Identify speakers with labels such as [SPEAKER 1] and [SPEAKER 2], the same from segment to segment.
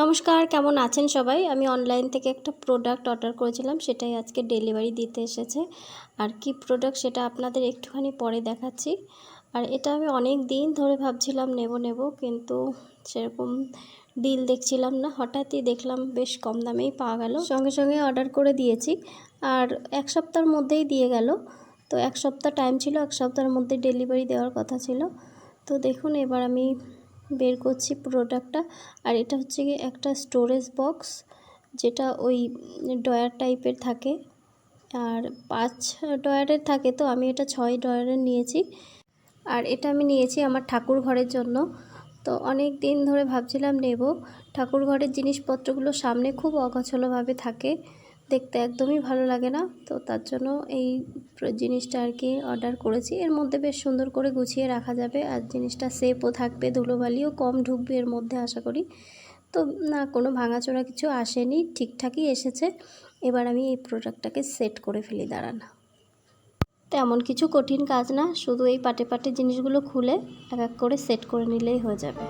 [SPEAKER 1] নমস্কার, কেমন আছেন সবাই? আমি অনলাইন থেকে একটা প্রোডাক্ট অর্ডার করেছিলাম, সেটাই আজকে ডেলিভারি দিতে এসেছে। আর কি প্রোডাক্ট সেটা আপনাদের একটুখানি পরে দেখাচ্ছি। আর এটা আমি অনেক দিন ধরে ভাবছিলাম নেব নেব, কিন্তু সেরকম ডিল দেখছিলাম না। হঠাৎই দেখলাম বেশ কম দামেই পাওয়া গেল। সঙ্গে সঙ্গে অর্ডার করে দিয়েছি। আর এক সপ্তাহের মধ্যেই দিয়ে গেল। তো এক সপ্তাহ টাইম ছিল, এক সপ্তাহের মধ্যে ডেলিভারি দেওয়ার কথা ছিল। তো দেখুন, এবার আমি বের করছি প্রোডাক্টটা আর এটা হচ্ছে কি একটা স্টোরেজ বক্স যেটা ওই ডয়ার টাইপের থাকে। আর পাঁচ ডয়ারের থাকে তো, আমি এটা ছয় ডয়ারের নিয়েছি। আর এটা আমি নিয়েছি আমার ঠাকুর ঘরের জন্য। তো অনেক দিন ধরে ভাবছিলাম নেব। ঠাকুর ঘরের জিনিসপত্রগুলো সামনে খুব অগোছলোভাবে থাকে। দেখতে একদমই ভালো লাগে না। তো তার জন্য এই জিনিসটা আর কি অর্ডার করেছি। এর মধ্যে বেশ সুন্দর করে গুছিয়ে রাখা যাবে আর জিনিসটা সেফও থাকবে, ধুলোবালিও কম ঢুকবে এর মধ্যে আশা করি। তো না, কোনো ভাঙাচোরা কিছু আসেনি, ঠিকঠাকই এসেছে। এবার আমি এই প্রোডাক্টটাকে সেট করে ফেলি, দাঁড়ান। তেমন কিছু কঠিন কাজ না, শুধু এই পাটে পাটে জিনিসগুলো খুলে এক এক করে সেট করে নিলেই হয়ে যাবে।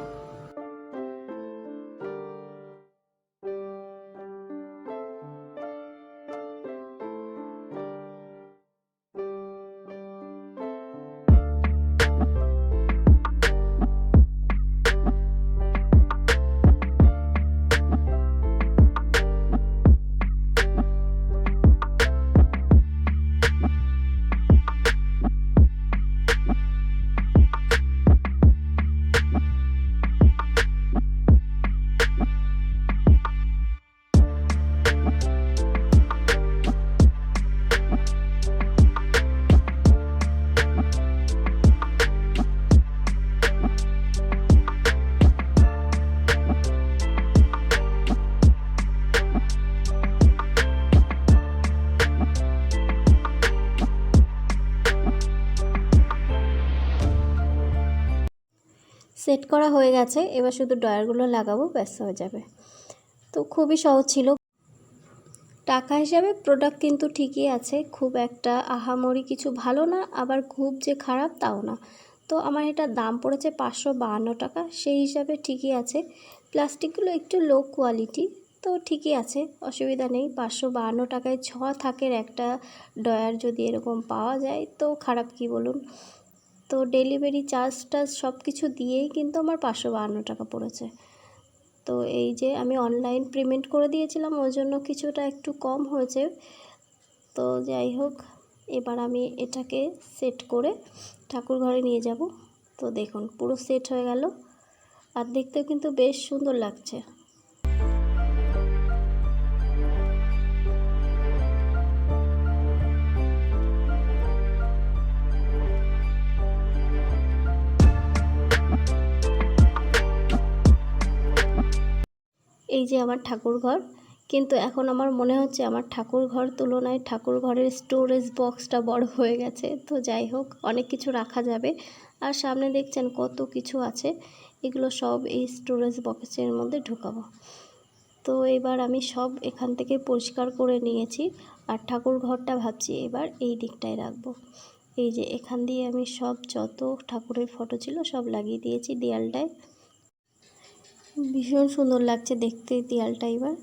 [SPEAKER 1] সেট করা হয়ে গেছে, এবার শুধু ডয়ারগুলো লাগাবো, ব্যাস হয়ে যাবে। তো খুবই সহজ ছিল। টাকা হিসাবে প্রোডাক্ট কিন্তু ঠিকই আছে, খুব একটা আহামরি কিছু ভালো না, আবার খুব যে খারাপ তাও না। তো আমার এটা দাম পড়েছে পাঁচশো বাহান্ন টাকা, সেই হিসাবে ঠিকই আছে। প্লাস্টিকগুলো একটু লো কোয়ালিটি তো ঠিকই আছে, অসুবিধা নেই। পাঁচশো বাহান্ন টাকায় ছ থাকের একটা ডয়ার যদি এরকম পাওয়া যায়, তো খারাপ কি বলুন? তো ডেলিভারি চার্জ টার্জ সব কিছু দিয়েই কিন্তু আমার পাঁচশো বাহান্ন টাকা পড়েছে। তো এই যে আমি অনলাইন পেমেন্ট করে দিয়েছিলাম ওই জন্য কিছুটা একটু কম হয়েছে। তো যাই হোক, এবার আমি এটাকে সেট করে ঠাকুর ঘরে নিয়ে যাব। তো দেখুন, পুরো সেট হয়ে গেল। আর দেখতেও কিন্তু বেশ সুন্দর লাগছে। এই যে আমার ঠাকুর ঘর কিন্তু এখন আমার মনে হচ্ছে আমার ঠাকুর ঘর তুলনায় ঠাকুর ঘরের স্টোরেজ বক্সটা বড় হয়ে গেছে। তো যাই হোক, অনেক কিছু রাখা যাবে। আর সামনে দেখছেন কত কিছু আছে। এগুলো সব এই স্টোরেজ বক্সের মধ্যে ঢোকাবো। তো এবার আমি সব এখান থেকে পরিষ্কার করে নিয়েছি। আর ঠাকুর ঘরটা ভাবছি এবার এই দিকটায় রাখব। এই যে এখান দিয়ে আমি সব যত ঠাকুরের ফটো ছিল সব লাগিয়ে দিয়েছি দেয়ালটায়। ভীষণ সুন্দর লাগছে দেখতে দেয়ালটা এবার।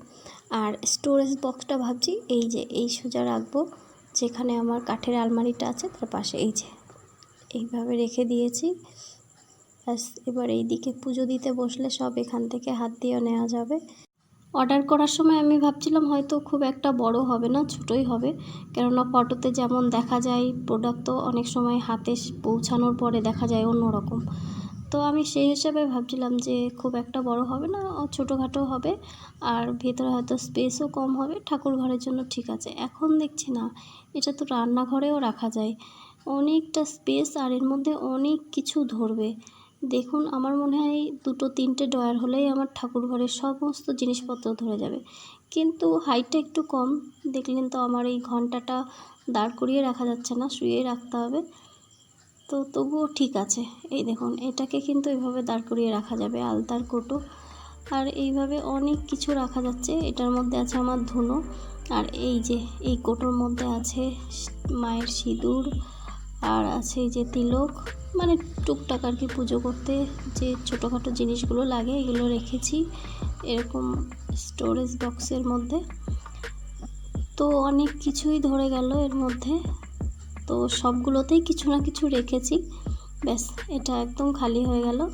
[SPEAKER 1] আর স্টোরেজ বক্সটা ভাবছি, এই যে, এই সোজা রাখব, যেখানে আমার কাঠের আলমারিটা আছে, তার পাশে এই যে, এইভাবে রেখে দিয়েছি। ব্যাস, এবার এই দিকে পুজো দিতে বসলে সব এখান থেকে হাত দিয়েও নেওয়া যাবে। অর্ডার করার সময় আমি ভাবছিলাম হয়তো খুব একটা বড় হবে না, ছোটোই হবে, কেননা ফটোতে যেমন দেখা যায় প্রোডাক্ট তো অনেক সময় হাতে পৌঁছানোর পরে দেখা যায় অন্যরকম। তো আমি সেই হিসাবে ভাবছিলাম যে খুব একটা বড় হবে না ছোটোখাটো হবে আর ভেতরে হয়তো স্পেসও কম হবে, ঠাকুর ঘরের জন্য ঠিক আছে। এখন দেখছি না, এটা তো রান্নাঘরেও রাখা যায়। অনেকটা স্পেস আর এর মধ্যে অনেক কিছু ধরবে। দেখুন, আমার মনে হয় দুটো তিনটে ডয়ার হলেই আমার ঠাকুর ঘরের সমস্ত জিনিসপত্র ধরে যাবে। কিন্তু হাইটটা একটু কম, দেখলেন তো আমার এই ঘন্টাটা দাঁড় করিয়ে রাখা যাচ্ছে না, শুয়েই রাখতে হবে। তো তবুও ঠিক আছে। এই দেখুন, এটাকে কিন্তু এভাবে দাঁড় করিয়ে রাখা যাবে, আলতার কোটো। আর এইভাবে অনেক কিছু রাখা যাচ্ছে। এটার মধ্যে আছে আমার ধুনো। আর এই যে, এই কোটোর মধ্যে আছে মায়ের সিঁদুর। আর আছে এই যে তিলক। মানে টুকটাক আর কি পুজো করতে যে ছোটোখাটো জিনিসগুলো লাগে, এগুলো রেখেছি। এরকম স্টোরেজ বক্সের মধ্যে। তো অনেক কিছুই ধরে গেল এর মধ্যে। তো সবগুলোতেই কিছু না কিছু রেখেছি। ব্যাস, এটা একদম খালি হয়ে গেল।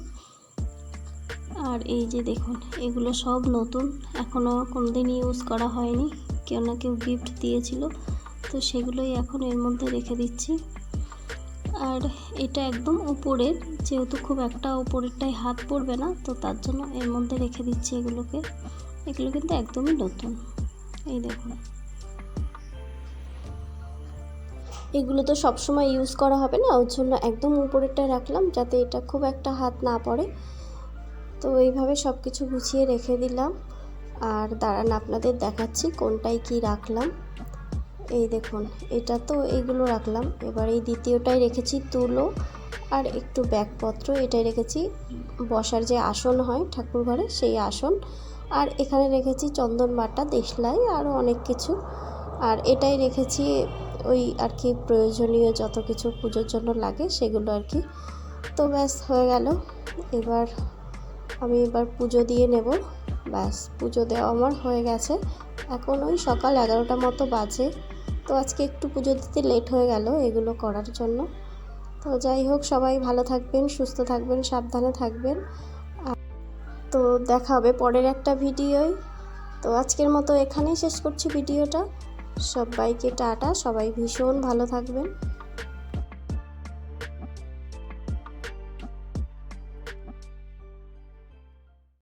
[SPEAKER 1] আর এই যে দেখুন, এগুলো সব নতুন। এখনও কোনোদিন ইউজ করা হয়নি। কেউ না কেউ গিফট দিয়েছিল। তো সেগুলোই এখন এর মধ্যে রেখে দিচ্ছি। আর এটা একদম উপরের, যেহেতু খুব একটা উপরেরটাই হাত পড়বে না, তো তার জন্য এর মধ্যে রেখে দিচ্ছি এগুলোকে। এগুলো কিন্তু একদমই নতুন। এই দেখুন। এগুলো তো সবসময় ইউজ করা হবে না, ওর জন্য একদম উপরেরটায় রাখলাম যাতে এটা খুব একটা হাত না পড়ে। তো এইভাবে সব কিছু গুছিয়ে রেখে দিলাম। আর দাঁড়ান, আপনাদের দেখাচ্ছি কোনটায় কি রাখলাম। এই দেখুন, এটা তো এইগুলো রাখলাম। এবার এই দ্বিতীয়টাই রেখেছি তুলো আর একটু ব্যাগপত্র। এটাই রেখেছি বসার যে আসন হয় ঠাকুর ঘরে, সেই আসন। আর এখানে রেখেছি চন্দন বাটা দেশলাই আরও অনেক কিছু। আর এটাই রেখেছি ওই আর কি প্রয়োজনীয় যত কিছু পুজোর জন্য লাগে সেগুলো আর কি। তো ব্যাস, হয়ে গেল। এবার আমি এবার পুজো দিয়ে নেব। ব্যাস, পুজো দেওয়া আমার হয়ে গেছে। এখন ওই সকাল এগারোটা মতো বাজে। তো আজকে একটু পুজো দিতে লেট হয়ে গেল এগুলো করার জন্য। তো যাই হোক, সবাই ভালো থাকবেন, সুস্থ থাকবেন, সাবধানে থাকবেন। তো দেখা হবে পরের একটা ভিডিওয়। তো আজকের মতো এখানেই শেষ করছি ভিডিওটা। সবাইকে টাটা সবাই ভীষণ ভালো থাকবেন।